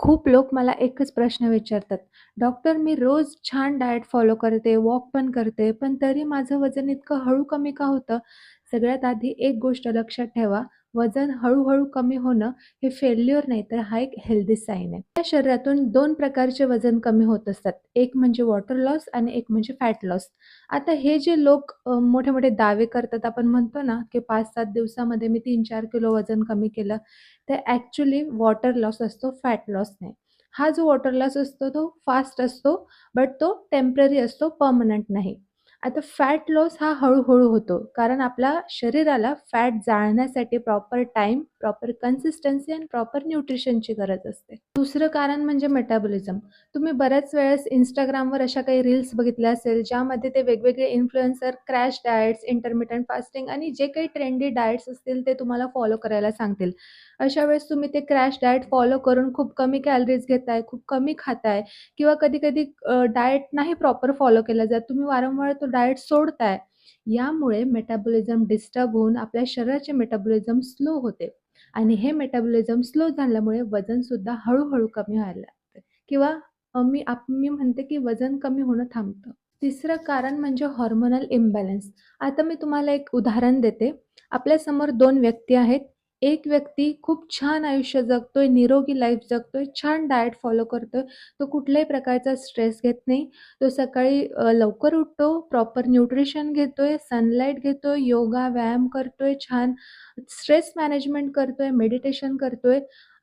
खूप लोक मला एकच प्रश्न विचारतात, "डॉक्टर मी रोज छान डाएट फॉलो करते, वॉक पण करते, पण तरी माझं वजन इतकं हळू कमी का होतं?" सगळ्यात आधी एक गोष्ट लक्षात ठेवा, वजन हळूहळू कमी होणं हे फेल्युअर नाही, तर हा एक हेल्दी साईन आहे. त्या शरीरातून दोन प्रकारचे वजन कमी होत असतात. एक म्हणजे वॉटर लॉस आणि एक म्हणजे फॅट लॉस. आता हे जे लोक मोठे-मोठे दावे करतात, आपण म्हणतो ना, की 5-7 दिवसामध्ये मी 3-4 किलो वजन कमी केलं. तर ॲक्च्युली वॉटर लॉस असतो, फॅट लॉस नाही. हा जो वॉटर लॉस असतो तो फास्ट असतो, बट तो टेंपररी असतो, परमनंट नाही. आता फॅट लॉस हा हळूहळू होतो, कारण आपल्या शरीराला फॅट जाळण्यासाठी प्रॉपर टाईम, प्रॉपर कन्सिस्टन्सी आणि प्रॉपर न्यूट्रिशनची गरज असते. दुसरं कारण म्हणजे मेटाबॉलिझम. तुम्ही बऱ्याच वेळेस इंस्टाग्रामवर अशा काही रील्स बघितल्या असेल, ज्यामध्ये ते वेगवेगळे influencer crash diets, intermittent fasting आणि जे काही ट्रेंडी डाएट्स असतील ते तुम्हाला फॉलो करायला सांगतील. अशा वेळेस तुम्ही ते क्रॅश डाएट फॉलो करून खूप कमी कॅलरीज घेताय, खूप कमी खाताय किंवा कधी-कधी डाएट नाही प्रॉपर फॉलो केला जात. तुम्ही वारंवार तो डाएट सोडताय. यामुळे मेटाबॉलिझम डिस्टर्ब होऊन आपल्या शरीराचे मेटाबॉलिझम स्लो होते आणि हे मेटाबॉलिझम स्लो झाल्यामुळे वजनसुद्धा सुद्धा हळूहळू कमी व्हायला लागतं किंवा मी आप मी म्हणते की वजन कमी होणं थांबतं. तिसरं कारण म्हणजे हॉर्मोनल इम्बॅलन्स. आता मी तुम्हाला एक उदाहरण देते. आपल्यासमोर दोन व्यक्ती आहेत. एक व्यक्ती खूप छान आयुष्य जगतोय, निरोगी लाईफ जगतोय, छान डाएट फॉलो करतोय. तो कुठल्याही प्रकारचा स्ट्रेस घेत नाही. तो सकाळी अ, लवकर उठतो, प्रॉपर न्यूट्रिशन घेतोय, सनलाईट घेतोय, योगा, व्यायाम करतोय, छान स्ट्रेस मॅनेजमेंट करतोय, मेडिटेशन करतोय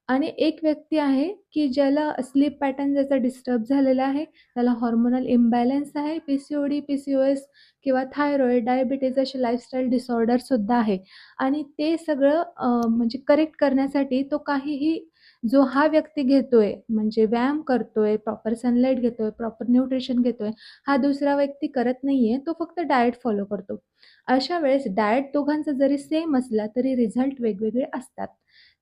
आणि एक व्यक्ती आहे, की ज्याला स्लीप पॅटर्न ज्याचा डिस्टर्ब झालेला आहे, त्याला हॉर्मोनल इम्बॅलन्स आहे, पी-सी-ओ-डी, पी-सी-ओ-एस किंवा थायरॉईड, डायबिटीज असे लाईफस्टाईल डिसऑर्डरसुद्धा आहे आणि ते सगळं म्हणजे करेक्ट करण्यासाठी तो काहीही जो हा व्यक्ती घेतोय, म्हणजे व्यायाम करतोय, प्रॉपर सनलाईट घेतोय, प्रॉपर न्यूट्रिशन घेतोय, हा दुसरा व्यक्ती करत नाहीये. तो फक्त डाएट फॉलो करतो. अशा वेळेस डाएट दोघांचा जरी सेम असला, तरी रिझल्ट वेगवेगळे असतात.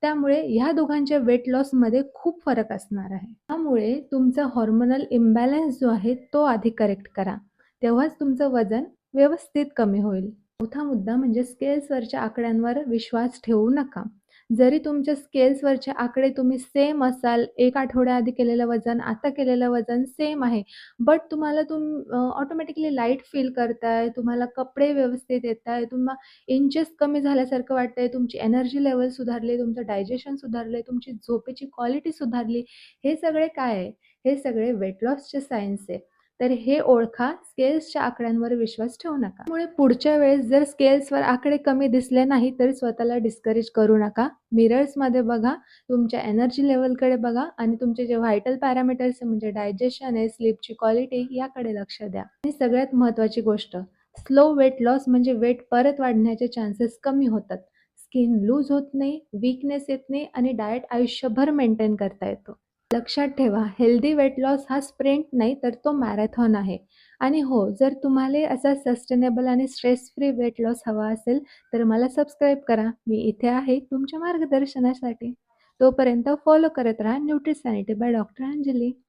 त्यामुळे ह्या दोघांच्या वेट लॉसमध्ये खूप फरक असणार आहे. त्यामुळे तुमचा हॉर्मोनल इम्बॅलन्स जो आहे, तो आधी करेक्ट करा. तेव्हाच तुमचं वजन व्यवस्थित कमी होईल. चौथा मुद्दा म्हणजे स्केल्सवरच्या आकड्यांवर विश्वास ठेवू नका. जरी तुमच्या स्केल्सवरचे आकडे तुम्ही सेम असाल, एक आठवड्याआधी केलेलं वजन, आता केलेलं वजन सेम आहे, बट तुम्हाला तुम ऑटोमॅटिकली लाइट फील करताय, तुम्हाला कपडे व्यवस्थित येत आहे तुम्हाला इंचेस कमी झाल्यासारखं वाटतंय, तुमची एनर्जी लेवल सुधारली, तुमचं डायजेशन सुधारलंय, तुमची झोपेची क्वालिटी सुधारली. हे सगळे काय आहे? हे सगळे वेट लॉसचे सायन्स आहे. तर हे ओळखा, स्केल्सच्या आकड्यांवर विश्वास ठेवू नका. त्यामुळे पुढच्या वेळेस जर स्केल्सवर आकडे कमी दिसले नाही, तरी स्वतःला डिस्करेज करू नका. मिरर्समध्ये बघा, तुमच्या एनर्जी लेवलकडे बघा आणि तुमचे जे व्हायटल पॅरामीटर्स आहे, म्हणजे डायजेशन आहे, स्लीपची क्वालिटी याकडे लक्ष द्या. आणि सगळ्यात महत्त्वाची गोष्ट, स्लो वेट लॉस म्हणजे वेट परत वाढण्याचे चान्सेस कमी होतात. स्किन लूज होत नाही, वीकनेस येत नाही आणि डाएट आयुष्यभर मेंटेन करता येतो. लक्षात ठेवा, हेल्दी वेट लॉस हा स्प्रिंट नाही, तर तो मॅरेथॉन आहे. आणि हो, जर तुम्हाला असा सस्टेनेबल आणि स्ट्रेस फ्री वेट लॉस हवा असेल, तर मला सबस्क्राईब करा. मी इथे आहे तुमच्या मार्गदर्शनासाठी. तोपर्यंत फॉलो करत राहा न्यूट्रिसॅनिटी बाय डॉक्टर अंजली.